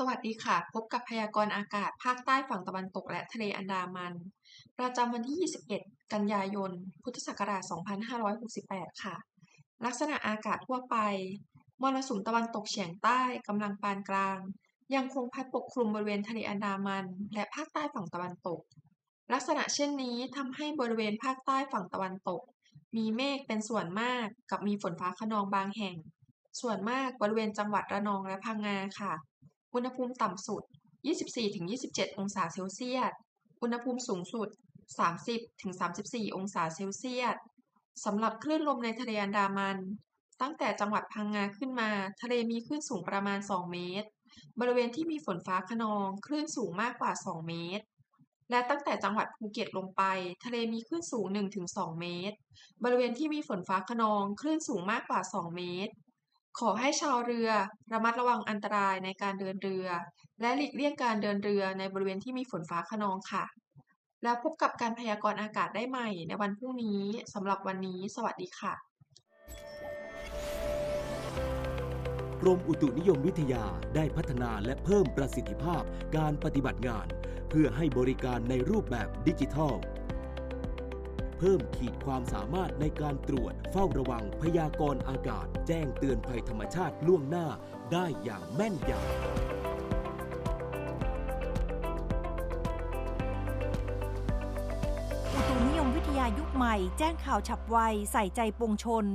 สวัสดีค่ะ พบกับพยากรณ์อากาศภาคใต้ฝั่งตะวันตกและทะเลอันดามัน ประจำวันที่ 21 กันยายน พุทธศักราช 2568 ค่ะ ลักษณะอากาศทั่วไป มรสุมตะวันตกเฉียงใต้กำลังปานกลาง ยังคงพัดปกคลุมบริเวณทะเลอันดามัน และภาคใต้ฝั่งตะวันตก ลักษณะเช่นนี้ทำให้บริเวณภาคใต้ฝั่งตะวันตก มีเมฆเป็นส่วนมากกับมีฝนฟ้าคะนองบางแห่ง ส่วนมากบริเวณจังหวัดระนองและพังงาค่ะ อุณหภูมิต่ำสุด 24-27 องศาเซลเซียส อุณหภูมิสูงสุด 30-34 องศาเซลเซียสสำหรับคลื่นลมในทะเลอันดามัน ตั้งแต่จังหวัดพังงาขึ้นมา ทะเลมีคลื่นสูงประมาณ 2 เมตร บริเวณที่มีฝนฟ้าคะนองคลื่นสูงมากกว่า 2 เมตร และตั้งแต่จังหวัดภูเก็ตลงไป ทะเลมีคลื่นสูง 1-2 เมตร บริเวณที่มีฝนฟ้าคะนองคลื่นสูงมากกว่า 2 เมตร ขอให้ชาวเรือระมัดระวังอันตรายในการเดินเรือ และหลีกเลี่ยงการเดินเรือในบริเวณที่มีฝนฟ้าคะนองค่ะ แล้วพบกับการพยากรณ์อากาศได้ใหม่ในวันพรุ่งนี้สำหรับวันนี้ สวัสดีค่ะ กรมอุตุนิยมวิทยาได้พัฒนาและเพิ่มประสิทธิภาพการปฏิบัติงาน เพื่อให้บริการในรูปแบบดิจิทัล เพิ่มขีดความสามารถในการตรวจ เฝ้าระวังพยากรณ์อากาศ แจ้งเตือนภัยธรรมชาติล่วงหน้าได้อย่างแม่นยำอุตุนิยมวิทยายุคใหม่ แจ้งข่าวฉับไว ใส่ใจปวงชน